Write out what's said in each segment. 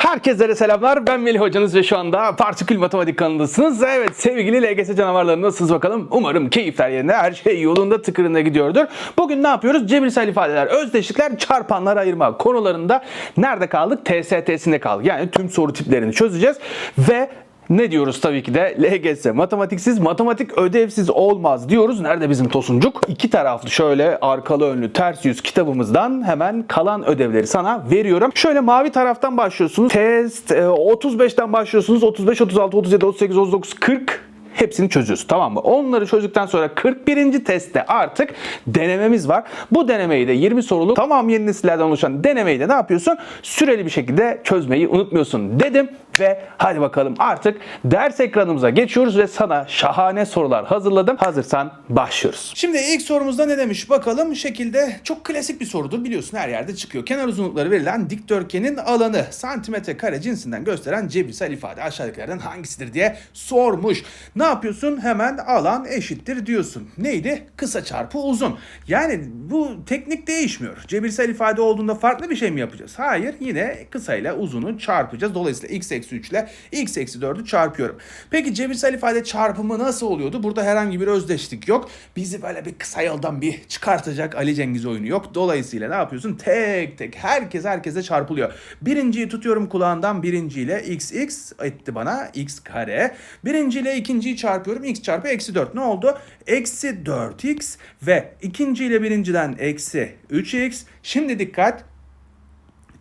Herkese selamlar. Ben Melih hocanız ve şu anda Partikül Matematik kanalındasınız. Evet sevgili LGS canavarları nasılsınız bakalım. Umarım keyifler yerinde, her şey yolunda tıkırında gidiyordur. Bugün ne yapıyoruz? Cebirsel ifadeler, özdeşlikler, çarpanlar ayırma konularında nerede kaldık? TST'sinde kaldık. Yani tüm soru tiplerini çözeceğiz ve ne diyoruz tabii ki de LGS matematiksiz, matematik ödevsiz olmaz diyoruz. Nerede bizim Tosuncuk? İki taraflı şöyle arkalı önlü ters yüz kitabımızdan hemen kalan ödevleri sana veriyorum. Şöyle mavi taraftan başlıyorsunuz. Test e, 35'ten başlıyorsunuz. 35, 36, 37, 38, 39, 40 Hepsini çözüyoruz tamam mı? Onları çözdükten sonra 41. testte artık denememiz var. Bu denemeyi de 20 soruluk tamam yeni nesillerden oluşan denemeyi de ne yapıyorsun? Süreli bir şekilde çözmeyi unutmuyorsun dedim ve hadi bakalım artık ders ekranımıza geçiyoruz ve sana şahane sorular hazırladım. Hazırsan başlıyoruz. Şimdi ilk sorumuzda ne demiş bakalım. Şekilde çok klasik bir sorudur biliyorsun her yerde çıkıyor. Kenar uzunlukları verilen dikdörtgenin alanı santimetre kare cinsinden gösteren cebirsel ifade aşağıdakilerden hangisidir diye sormuş. Ne yapıyorsun? Hemen alan eşittir diyorsun. Neydi? Kısa çarpı uzun. Yani bu teknik değişmiyor. Cebirsel ifade olduğunda farklı bir şey mi yapacağız? Hayır. Yine kısa ile uzunu çarpacağız. Dolayısıyla x eksi 3 ile x eksi 4'ü çarpıyorum. Peki cebirsel ifade çarpımı nasıl oluyordu? Burada herhangi bir özdeşlik yok. Bizi böyle bir kısa yoldan bir çıkartacak Ali Cengiz oyunu yok. Dolayısıyla ne yapıyorsun? Tek tek herkes herkese çarpılıyor. Birinciyi tutuyorum kulağından birinciyle x x etti bana x kare. Birinciyle ikinciyi çarpıyorum x çarpı eksi 4. Ne oldu? Eksi 4x ve ikinciyle birinciden eksi 3x. Şimdi dikkat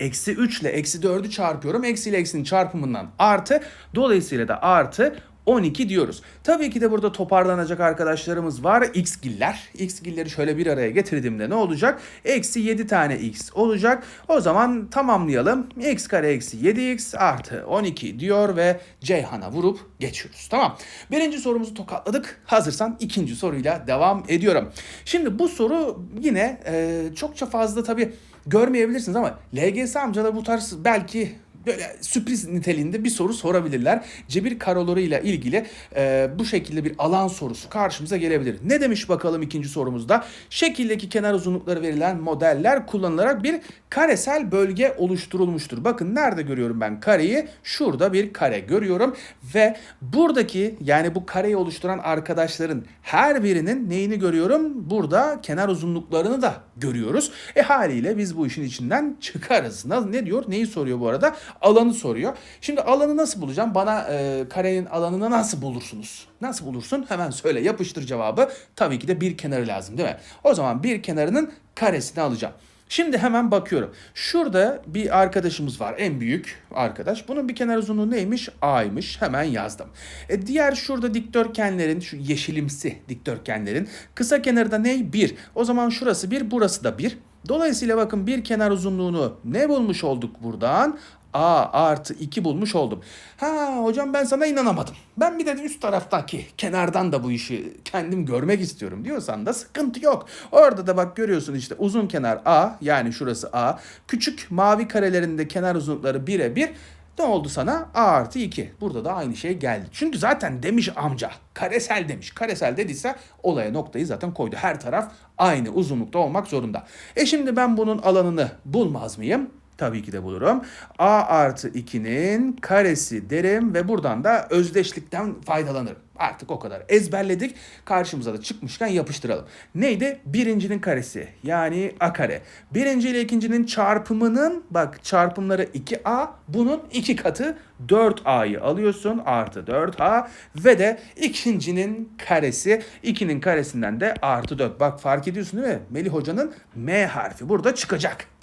Eksi 3 ile eksi 4'ü çarpıyorum. Eksi ile eksinin çarpımından artı. Dolayısıyla da artı 12 diyoruz. Tabii ki de burada toparlanacak arkadaşlarımız var. Xgiller. Xgilleri şöyle bir araya getirdiğimde ne olacak? Eksi 7 tane x olacak. O zaman tamamlayalım. x kare eksi 7x artı 12 diyor ve Ceyhan'a vurup geçiyoruz. Tamam. Birinci sorumuzu tokatladık. Hazırsan ikinci soruyla devam ediyorum. Şimdi bu soru yine e, çokça fazla tabii görmeyebilirsiniz ama LGS amcalar bu tarz belki böyle sürpriz niteliğinde bir soru sorabilirler. Cebir karolarıyla ilgili e, bu şekilde bir alan sorusu karşımıza gelebilir. Ne demiş bakalım ikinci sorumuzda? Şekildeki kenar uzunlukları verilen modeller kullanılarak bir karesel bölge oluşturulmuştur. Bakın nerede görüyorum ben kareyi? Şurada bir kare görüyorum ve buradaki yani bu kareyi oluşturan arkadaşların her birinin neyini görüyorum? Burada kenar uzunluklarını da görüyoruz. E haliyle biz bu işin içinden çıkarız. Ne diyor? Neyi soruyor bu arada? Alanı soruyor. Şimdi alanı nasıl bulacağım? Bana e, karenin alanını nasıl bulursunuz? Nasıl bulursun? Hemen söyle yapıştır cevabı. Tabii ki de bir kenarı lazım değil mi? O zaman bir kenarının karesini alacağım. Şimdi hemen bakıyorum. Şurada bir arkadaşımız var. En büyük arkadaş. Bunun bir kenar uzunluğu neymiş? A'ymış. Hemen yazdım. E diğer şurada dikdörtgenlerin, şu yeşilimsi dikdörtgenlerin kısa kenarı da ne? 1. O zaman şurası 1, burası da 1. Dolayısıyla bakın bir kenar uzunluğunu ne bulmuş olduk buradan? A artı 2 bulmuş oldum. Ha hocam ben sana inanamadım. Ben bir de üst taraftaki kenardan da bu işi kendim görmek istiyorum diyorsan da sıkıntı yok. Orada da bak görüyorsun işte uzun kenar A yani şurası A. Küçük mavi karelerinde kenar uzunlukları 1'e 1. Ne oldu sana? A artı 2. Burada da aynı şey geldi. Çünkü zaten demiş amca. Karesel demiş. Karesel dediyse olaya noktayı zaten koydu. Her taraf aynı uzunlukta olmak zorunda. E şimdi ben bunun alanını bulmaz mıyım? Tabii ki de bulurum. A artı 2'nin karesi derim ve buradan da özdeşlikten faydalanırım. Artık o kadar ezberledik. Karşımıza da çıkmışken yapıştıralım. Neydi? Birincinin karesi yani a kare. Birinci ile ikincinin çarpımının bak çarpımları 2a bunun iki katı 4a'yı alıyorsun artı 4a ve de ikincinin karesi 2'nin karesinden de artı 4. Bak fark ediyorsun değil mi? Melih Hoca'nın M harfi burada çıkacak.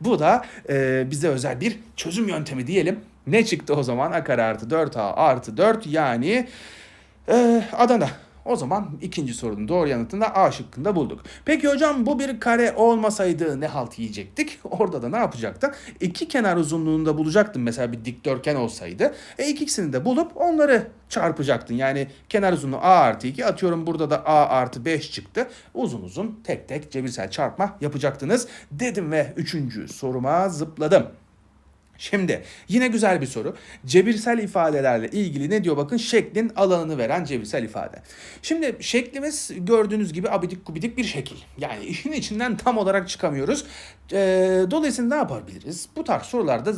Bu da e, bize özel bir çözüm yöntemi diyelim. Ne çıktı o zaman? A kare artı 4A artı 4 yani e, Adana. O zaman ikinci sorunun doğru yanıtını da A şıkkında bulduk. Peki hocam bu bir kare olmasaydı ne halt yiyecektik? Orada da ne yapacaktı? İki kenar uzunluğunda bulacaktın mesela bir dikdörtgen olsaydı. E ikisini de bulup onları çarpacaktın. Yani kenar uzunluğu A artı 2 atıyorum burada da A artı 5 çıktı. Uzun uzun tek tek cebirsel çarpma yapacaktınız dedim ve üçüncü soruma zıpladım. Şimdi yine güzel bir soru. Cebirsel ifadelerle ilgili ne diyor bakın şeklin alanını veren cebirsel ifade. Şimdi şeklimiz gördüğünüz gibi abidik gubidik bir şekil. Yani işin içinden tam olarak çıkamıyoruz. Ee, dolayısıyla ne yapabiliriz? Bu tarz sorularda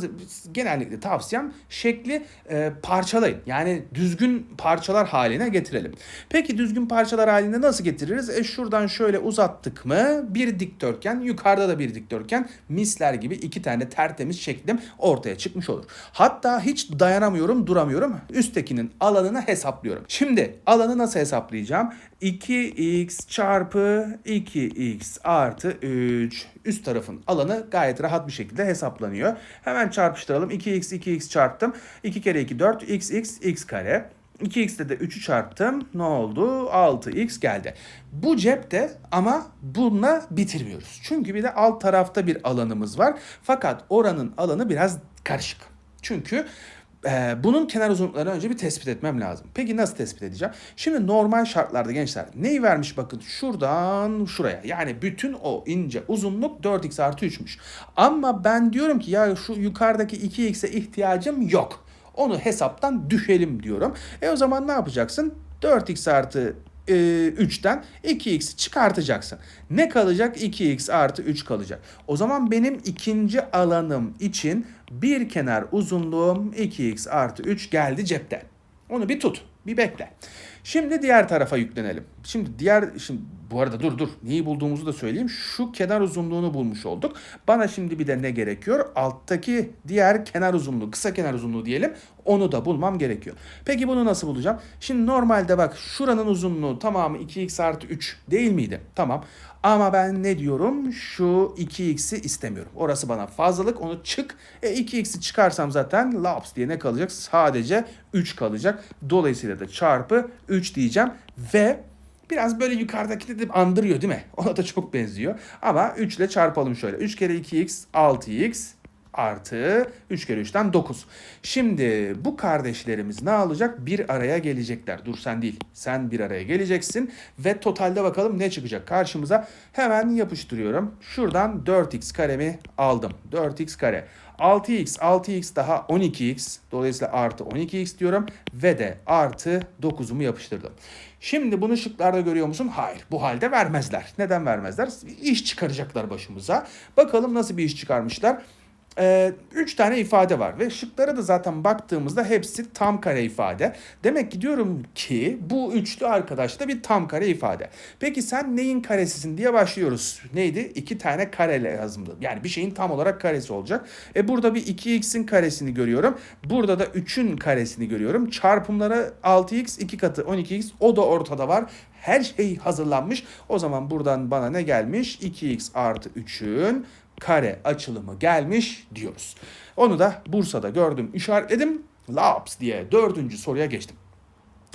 genellikle tavsiyem şekli e, parçalayın. Yani düzgün parçalar haline getirelim. Peki düzgün parçalar halinde nasıl getiririz? E şuradan şöyle uzattık mı bir dikdörtgen yukarıda da bir dikdörtgen misler gibi iki tane tertemiz şeklim ortaya çıkmış olur. Hatta hiç dayanamıyorum duramıyorum üsttekinin alanını hesaplıyorum. Şimdi alanı nasıl hesaplayacağım? 2x çarpı 2x artı 3 üst tarafın alanı gayet rahat bir şekilde hesaplanıyor. Hemen çarpıştıralım. 2x 2x çarptım. 2 kere 2 4 x x x kare. 2x'te de 3'ü çarptım. Ne oldu? 6x geldi. Bu cepte ama bununla bitirmiyoruz. Çünkü bir de alt tarafta bir alanımız var. Fakat oranın alanı biraz karışık. Çünkü e, bunun kenar uzunluklarını önce bir tespit etmem lazım. Peki nasıl tespit edeceğim? Şimdi normal şartlarda gençler neyi vermiş bakın şuradan şuraya. Yani bütün o ince uzunluk 4x artı 3'müş. Ama ben diyorum ki ya şu yukarıdaki 2x'e ihtiyacım yok. Onu hesaptan düşelim diyorum. E o zaman ne yapacaksın? 4x artı e, 3'ten 2x'i çıkartacaksın. Ne kalacak? 2x artı 3 kalacak. O zaman benim ikinci alanım için bir kenar uzunluğum 2x artı 3 geldi cepte. Onu bir tut. Bir bekle. Şimdi diğer tarafa yüklenelim. Şimdi diğer şimdi bu arada dur dur. Neyi bulduğumuzu da söyleyeyim. Şu kenar uzunluğunu bulmuş olduk. Bana şimdi bir de ne gerekiyor? Alttaki diğer kenar uzunluğu, kısa kenar uzunluğu diyelim. Onu da bulmam gerekiyor. Peki bunu nasıl bulacağım? Şimdi normalde bak şuranın uzunluğu tamamı 2x artı 3 değil miydi? Tamam. Ama ben ne diyorum? Şu 2x'i istemiyorum. Orası bana fazlalık. Onu çık. E 2x'i çıkarsam zaten laps diye ne kalacak? Sadece 3 kalacak. Dolayısıyla da çarpı 3 diyeceğim. Ve Biraz böyle yukarıdaki de andırıyor değil mi? Ona da çok benziyor. Ama 3 ile çarpalım şöyle. 3 kere 2x 6x artı 3 kere 3'ten 9. Şimdi bu kardeşlerimiz ne alacak? Bir araya gelecekler. Dur sen değil. Sen bir araya geleceksin ve totalde bakalım ne çıkacak karşımıza. Hemen yapıştırıyorum. Şuradan 4x karemi aldım. 4x kare. 6x, 6x daha 12x. Dolayısıyla artı 12x diyorum. Ve de artı 9'umu yapıştırdım. Şimdi bunu şıklarda görüyor musun? Hayır. Bu halde vermezler. Neden vermezler? İş çıkaracaklar başımıza. Bakalım nasıl bir iş çıkarmışlar. Ee, üç tane ifade var ve şıklara da zaten baktığımızda hepsi tam kare ifade. Demek ki diyorum ki bu üçlü arkadaş da bir tam kare ifade. Peki sen neyin karesisin diye başlıyoruz. Neydi? İki tane kare lazımdı. Yani bir şeyin tam olarak karesi olacak. E burada bir 2x'in karesini görüyorum. Burada da 3'ün karesini görüyorum. Çarpımları 6x 2 katı 12x o da ortada var. Her şey hazırlanmış. O zaman buradan bana ne gelmiş? 2x artı 3'ün kare açılımı gelmiş diyoruz. Onu da Bursa'da gördüm, işaretledim. Laps diye dördüncü soruya geçtim.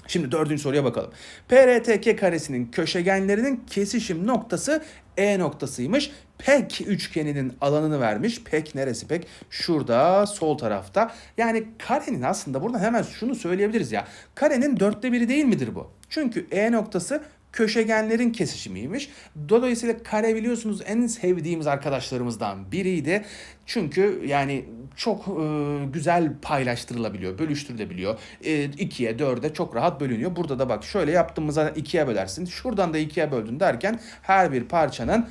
Şimdi dördüncü soruya bakalım. PRTK karesinin köşegenlerinin kesişim noktası E noktasıymış. Pek üçgeninin alanını vermiş. Pek neresi pek? Şurada sol tarafta. Yani karenin aslında burada hemen şunu söyleyebiliriz ya. Karenin dörtte biri değil midir bu? Çünkü E noktası köşegenlerin kesişimiymiş. Dolayısıyla kare biliyorsunuz en sevdiğimiz arkadaşlarımızdan biriydi. Çünkü yani çok e, güzel paylaştırılabiliyor, bölüştürülebiliyor. E, ikiye, dörde çok rahat bölünüyor. Burada da bak şöyle yaptığımızda ikiye bölersin. Şuradan da ikiye böldün derken her bir parçanın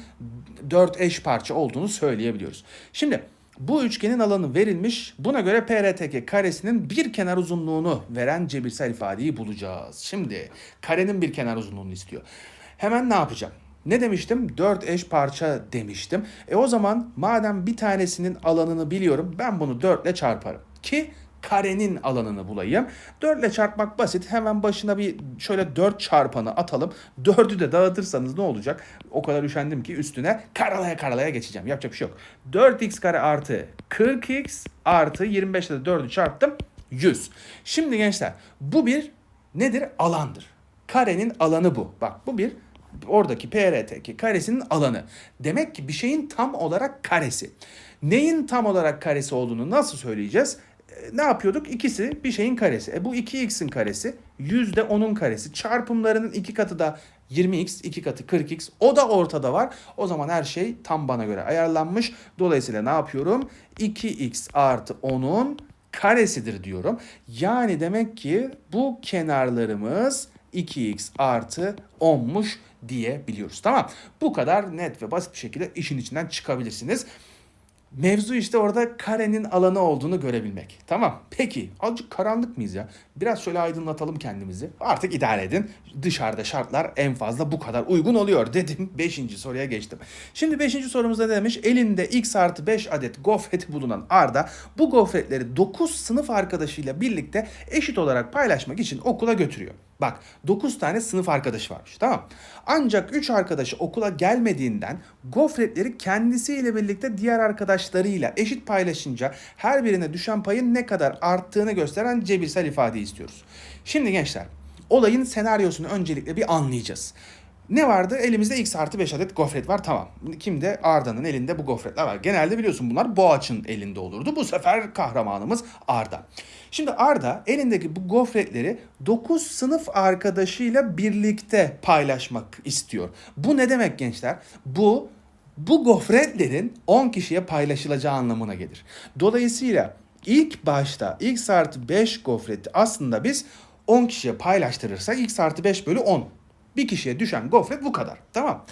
dört eş parça olduğunu söyleyebiliyoruz. Şimdi bu üçgenin alanı verilmiş. Buna göre PRTK karesinin bir kenar uzunluğunu veren cebirsel ifadeyi bulacağız. Şimdi karenin bir kenar uzunluğunu istiyor. Hemen ne yapacağım? Ne demiştim? 4 eş parça demiştim. E o zaman madem bir tanesinin alanını biliyorum ben bunu 4 ile çarparım. Ki karenin alanını bulayım. 4 ile çarpmak basit. Hemen başına bir şöyle 4 çarpanı atalım. 4'ü de dağıtırsanız ne olacak? O kadar üşendim ki üstüne karalaya karalaya geçeceğim. Yapacak bir şey yok. 4x kare artı 40x artı 25 ile de 4'ü çarptım. 100. Şimdi gençler bu bir nedir? Alandır. Karenin alanı bu. Bak bu bir oradaki PRTK karesinin alanı. Demek ki bir şeyin tam olarak karesi. Neyin tam olarak karesi olduğunu nasıl söyleyeceğiz? E, ne yapıyorduk? İkisi bir şeyin karesi. E bu 2x'in karesi, yüzde 10'un karesi. Çarpımlarının iki katı da 20x 2 katı 40x o da ortada var. O zaman her şey tam bana göre ayarlanmış. Dolayısıyla ne yapıyorum? 2x artı 10'un karesidir diyorum. Yani demek ki bu kenarlarımız 2x artı 10'muş diyebiliyoruz. Tamam. Bu kadar net ve basit bir şekilde işin içinden çıkabilirsiniz. Mevzu işte orada karenin alanı olduğunu görebilmek. Tamam. Peki azıcık karanlık mıyız ya? Biraz şöyle aydınlatalım kendimizi. Artık idare edin. Dışarıda şartlar en fazla bu kadar uygun oluyor dedim. Beşinci soruya geçtim. Şimdi beşinci sorumuzda demiş? Elinde x artı 5 adet gofreti bulunan Arda bu gofretleri 9 sınıf arkadaşıyla birlikte eşit olarak paylaşmak için okula götürüyor. Bak 9 tane sınıf arkadaşı varmış tamam. Ancak 3 arkadaşı okula gelmediğinden gofretleri kendisiyle birlikte diğer arkadaşlarıyla eşit paylaşınca her birine düşen payın ne kadar arttığını gösteren cebirsel ifade istiyoruz. Şimdi gençler olayın senaryosunu öncelikle bir anlayacağız. Ne vardı? Elimizde x artı 5 adet gofret var tamam. Kimde? Arda'nın elinde bu gofretler var. Genelde biliyorsun bunlar Boğaç'ın elinde olurdu. Bu sefer kahramanımız Arda. Şimdi Arda elindeki bu gofretleri 9 sınıf arkadaşıyla birlikte paylaşmak istiyor. Bu ne demek gençler? Bu bu gofretlerin 10 kişiye paylaşılacağı anlamına gelir. Dolayısıyla ilk başta x artı 5 gofreti aslında biz 10 kişiye paylaştırırsak x artı 5 bölü 10. Bir kişiye düşen gofret bu kadar. Tamam.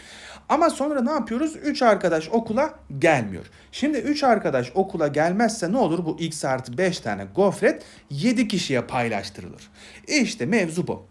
Ama sonra ne yapıyoruz? 3 arkadaş okula gelmiyor. Şimdi 3 arkadaş okula gelmezse ne olur? Bu x artı 5 tane gofret 7 kişiye paylaştırılır. İşte mevzu bu.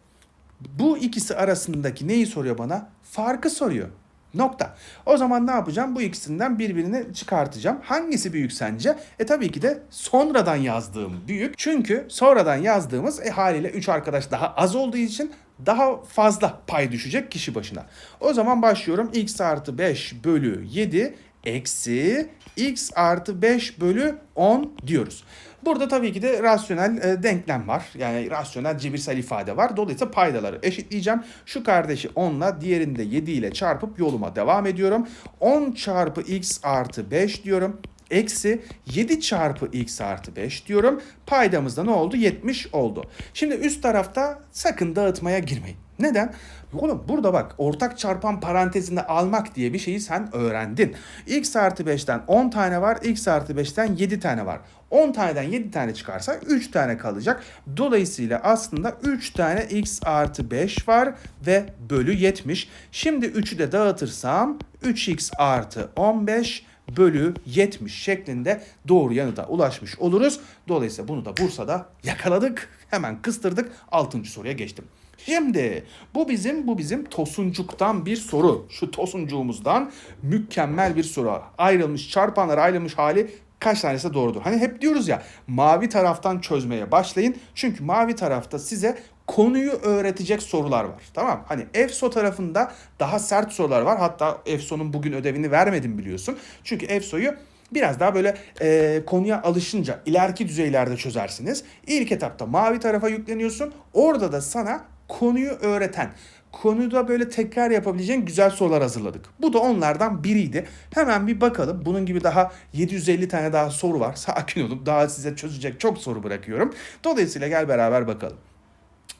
Bu ikisi arasındaki neyi soruyor bana? Farkı soruyor. Nokta. O zaman ne yapacağım? Bu ikisinden birbirini çıkartacağım. Hangisi büyük sence? E tabii ki de sonradan yazdığım büyük. Çünkü sonradan yazdığımız e, haliyle 3 arkadaş daha az olduğu için daha fazla pay düşecek kişi başına. O zaman başlıyorum. x artı 5 bölü 7 eksi x artı 5 bölü 10 diyoruz. Burada tabii ki de rasyonel e, denklem var. Yani rasyonel cebirsel ifade var. Dolayısıyla paydaları eşitleyeceğim. Şu kardeşi 10 ile diğerini de 7 ile çarpıp yoluma devam ediyorum. 10 çarpı x artı 5 diyorum. Eksi 7 çarpı x artı 5 diyorum. Paydamızda ne oldu? 70 oldu. Şimdi üst tarafta sakın dağıtmaya girmeyin. Neden? Oğlum burada bak ortak çarpan parantezinde almak diye bir şeyi sen öğrendin. x artı 5'ten 10 tane var. x artı 5'ten 7 tane var. 10 taneden 7 tane çıkarsa 3 tane kalacak. Dolayısıyla aslında 3 tane x artı 5 var ve bölü 70. Şimdi 3'ü de dağıtırsam 3x artı 15 bölü 70 şeklinde doğru yanıta ulaşmış oluruz. Dolayısıyla bunu da Bursa'da yakaladık. Hemen kıstırdık. 6. soruya geçtim. Şimdi bu bizim bu bizim tosuncuktan bir soru. Şu tosuncuğumuzdan mükemmel bir soru. Ayrılmış çarpanlar ayrılmış hali kaç tanesi doğrudur? Hani hep diyoruz ya mavi taraftan çözmeye başlayın. Çünkü mavi tarafta size konuyu öğretecek sorular var. Tamam Hani EFSO tarafında daha sert sorular var. Hatta EFSO'nun bugün ödevini vermedim biliyorsun. Çünkü EFSO'yu biraz daha böyle e, konuya alışınca ileriki düzeylerde çözersiniz. İlk etapta mavi tarafa yükleniyorsun. Orada da sana konuyu öğreten, konuda böyle tekrar yapabileceğin güzel sorular hazırladık. Bu da onlardan biriydi. Hemen bir bakalım. Bunun gibi daha 750 tane daha soru var. Sakin olun. Daha size çözecek çok soru bırakıyorum. Dolayısıyla gel beraber bakalım.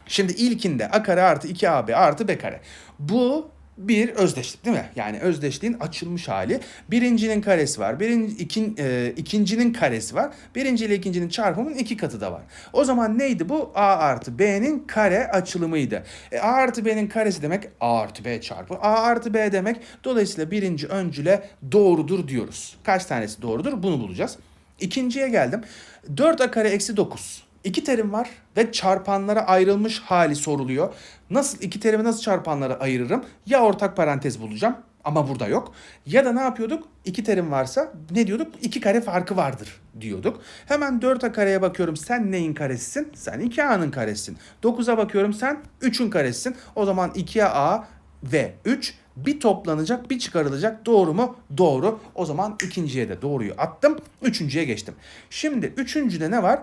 Şimdi ilkinde a kare artı 2ab artı b kare. Bu bir özdeşlik değil mi? Yani özdeşliğin açılmış hali. Birincinin karesi var. Birinci, ikin, e, ikincinin karesi var. Birinci ile ikincinin çarpımının iki katı da var. O zaman neydi bu? A artı B'nin kare açılımıydı. E, A artı B'nin karesi demek A artı B çarpı A artı B demek. Dolayısıyla birinci öncüle doğrudur diyoruz. Kaç tanesi doğrudur? Bunu bulacağız. İkinciye geldim. 4A kare eksi 9. İki terim var ve çarpanlara ayrılmış hali soruluyor. Nasıl iki terimi nasıl çarpanlara ayırırım? Ya ortak parantez bulacağım ama burada yok. Ya da ne yapıyorduk? İki terim varsa ne diyorduk? İki kare farkı vardır diyorduk. Hemen 4A kareye bakıyorum. Sen neyin karesisin? Sen 2A'nın karesisin. 9'a bakıyorum. Sen 3'ün karesisin. O zaman 2A ve 3 bir toplanacak bir çıkarılacak doğru mu? Doğru. O zaman ikinciye de doğruyu attım. Üçüncüye geçtim. Şimdi üçüncüde ne var?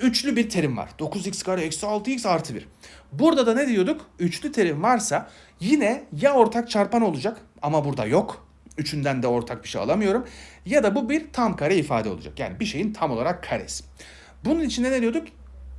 Üçlü bir terim var. 9x kare eksi 6x artı 1. Burada da ne diyorduk? Üçlü terim varsa yine ya ortak çarpan olacak ama burada yok. Üçünden de ortak bir şey alamıyorum. Ya da bu bir tam kare ifade olacak. Yani bir şeyin tam olarak karesi. Bunun içinde ne diyorduk?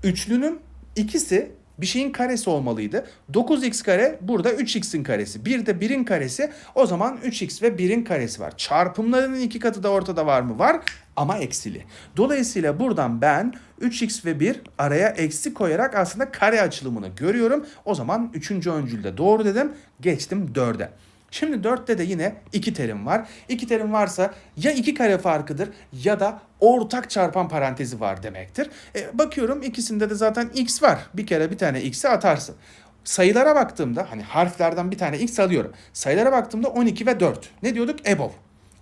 Üçlünün ikisi bir şeyin karesi olmalıydı. 9x kare burada 3x'in karesi. Bir de 1'in karesi o zaman 3x ve 1'in karesi var. Çarpımlarının iki katı da ortada var mı? Var ama eksili. Dolayısıyla buradan ben 3x ve 1 araya eksi koyarak aslında kare açılımını görüyorum. O zaman 3. öncülde doğru dedim. Geçtim 4'e. Şimdi 4'te de yine 2 terim var. 2 terim varsa ya 2 kare farkıdır ya da ortak çarpan parantezi var demektir. E, bakıyorum ikisinde de zaten x var. Bir kere bir tane x'i atarsın. Sayılara baktığımda hani harflerden bir tane x alıyorum. Sayılara baktığımda 12 ve 4. Ne diyorduk? EBOB.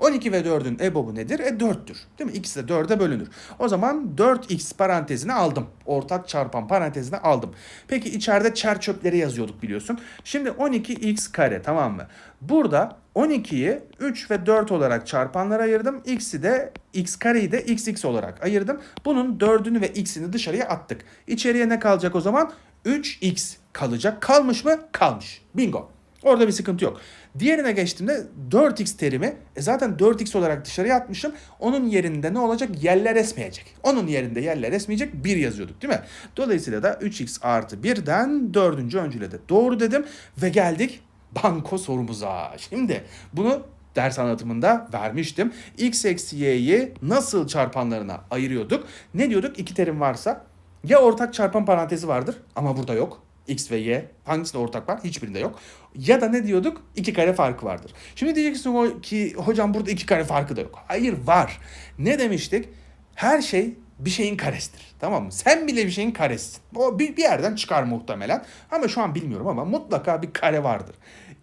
12 ve 4'ün EBOB'u nedir? E 4'tür. Değil mi? X de 4'e bölünür. O zaman 4x parantezine aldım. Ortak çarpan parantezine aldım. Peki içeride çer çöpleri yazıyorduk biliyorsun. Şimdi 12x kare tamam mı? Burada 12'yi 3 ve 4 olarak çarpanlara ayırdım. X'i de x kareyi de xx olarak ayırdım. Bunun 4'ünü ve x'ini dışarıya attık. İçeriye ne kalacak o zaman? 3x kalacak. Kalmış mı? Kalmış. Bingo. Orada bir sıkıntı yok. Diğerine geçtiğimde 4x terimi e zaten 4x olarak dışarıya atmışım. Onun yerinde ne olacak? Yerler esmeyecek. Onun yerinde yerler esmeyecek 1 yazıyorduk değil mi? Dolayısıyla da 3x artı 1'den 4. öncüle de doğru dedim ve geldik banko sorumuza. Şimdi bunu ders anlatımında vermiştim. x eksi y'yi nasıl çarpanlarına ayırıyorduk? Ne diyorduk? İki terim varsa ya ortak çarpan parantezi vardır ama burada yok. X ve Y hangisinde ortak var? Hiçbirinde yok. Ya da ne diyorduk? İki kare farkı vardır. Şimdi diyeceksin ki hocam burada iki kare farkı da yok. Hayır var. Ne demiştik? Her şey bir şeyin karesidir. Tamam mı? Sen bile bir şeyin karesisin. O bir, bir yerden çıkar muhtemelen. Ama şu an bilmiyorum ama mutlaka bir kare vardır.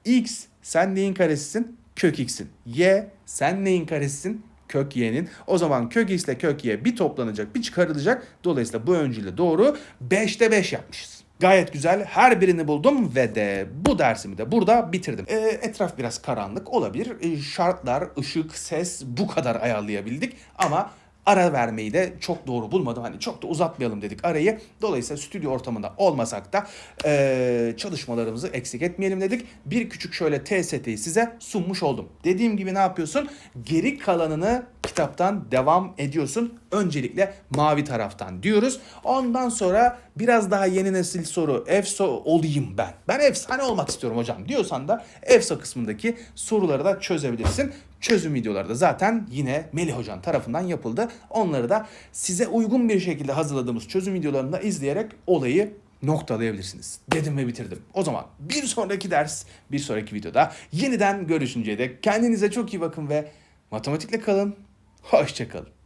X sen neyin karesisin? Kök x'in. Y sen neyin karesisin? Kök y'nin. O zaman kök x ile kök y bir toplanacak bir çıkarılacak. Dolayısıyla bu öncüyle doğru 5'te 5 yapmışız. Gayet güzel. Her birini buldum ve de bu dersimi de burada bitirdim. Ee, etraf biraz karanlık olabilir. Ee, şartlar, ışık, ses bu kadar ayarlayabildik. Ama ara vermeyi de çok doğru bulmadım. Hani çok da uzatmayalım dedik arayı. Dolayısıyla stüdyo ortamında olmasak da eee, çalışmalarımızı eksik etmeyelim dedik. Bir küçük şöyle TST'yi size sunmuş oldum. Dediğim gibi ne yapıyorsun? Geri kalanını kitaptan devam ediyorsun. Öncelikle mavi taraftan diyoruz. Ondan sonra biraz daha yeni nesil soru. EFSO olayım ben. Ben efsane olmak istiyorum hocam diyorsan da EFSO kısmındaki soruları da çözebilirsin. Çözüm videoları da zaten yine Melih Hocam tarafından yapıldı. Onları da size uygun bir şekilde hazırladığımız çözüm videolarını da izleyerek olayı noktalayabilirsiniz. Dedim ve bitirdim. O zaman bir sonraki ders, bir sonraki videoda yeniden görüşünceye dek kendinize çok iyi bakın ve matematikle kalın. Hoşçakalın.